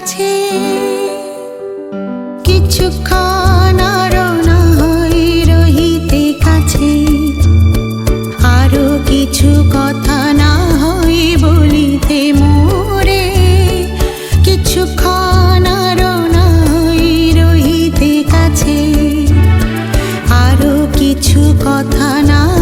কাছে কিছুক্ষণ আরও না হয় রহিতে কাছে। আরও কিছু কথা না হয় বলিতে মোরে। কিছুক্ষণ আরও না হয় রহিতে কাছে। আরও কিছু কথা না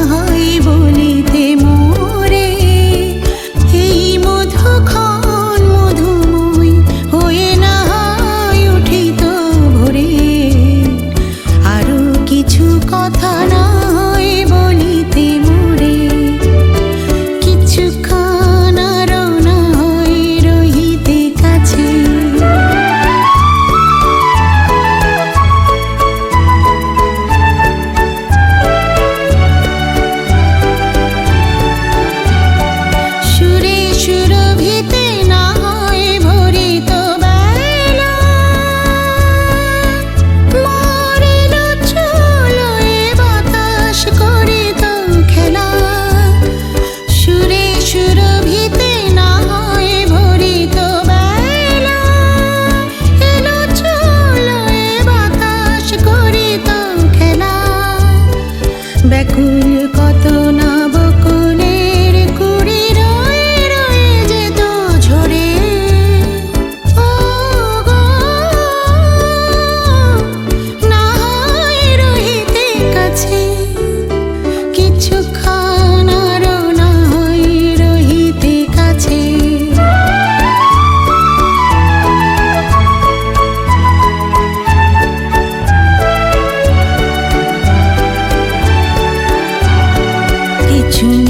You.